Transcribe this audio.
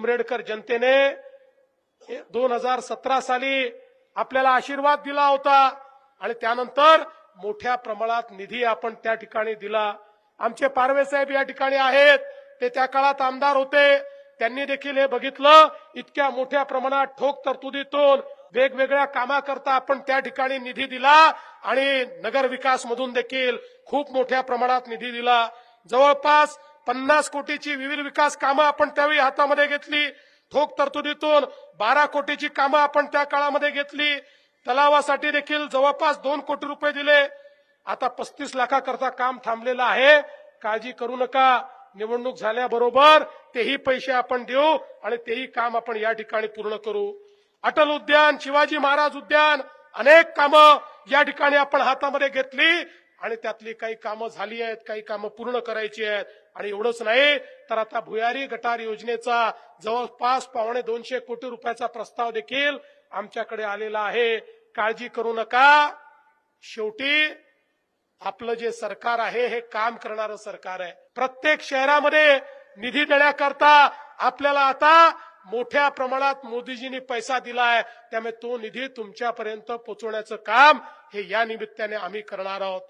उमरेडकर जनतेने दोन हजार सतरा साली आपल्याला आशीर्वाद दिला होता आणि त्यानंतर मोठ्या प्रमाणात निधी आपण त्या ठिकाणी दिला. आमचे पारवे साहेब या ठिकाणी आहेत. ते त्या काळात आमदार होते. त्यांनी देखील हे बघितलं. इतक्या मोठ्या प्रमाणात ठोक तरतुदीतून वेगवेगळ्या कामाकरता आपण त्या ठिकाणी निधी दिला आणि नगर विकास मधून देखील खूप मोठ्या प्रमाणात निधी दिला. जवळपास पन्नास कोटीची विविध विकास कामं आपण त्यावेळी हातामध्ये घेतली. ठोक तरतुदीतून बारा कोटीची कामं आपण त्या काळामध्ये घेतली. तलावासाठी देखील जवळपास दोन कोटी रुपये दिले. आता पस्तीस लाखाकरता काम थांबलेलं आहे. काळजी करू नका. निवडणूक झाल्याबरोबर तेही पैसे आपण देऊ आणि तेही काम आपण या ठिकाणी पूर्ण करू. अटल उद्यान शिवाजी महाराज उद्यान अनेक कामं या ठिकाणी आपण हातामध्ये घेतली. आणि त्यातली काही कामं झाली आहेत काही कामं पूर्ण करायची आहेत. आणि एवढंच नाही तर आता भुयारी गटार योजनेचा जवळपास पावणे दोनशे कोटी रुपयाचा प्रस्ताव देखील आमच्याकडे आलेला आहे. काळजी करू नका. शेवटी आपलं जे सरकार आहे हे काम करणारं सरकार आहे. प्रत्येक शहरामध्ये निधी देण्याकरता आपल्याला आता मोठ्या प्रमाणात मोदीजींनी पैसा दिलाय. त्यामुळे तो निधी तुमच्यापर्यंत पोहोचवण्याचं काम हे या निमित्ताने आम्ही करणार आहोत.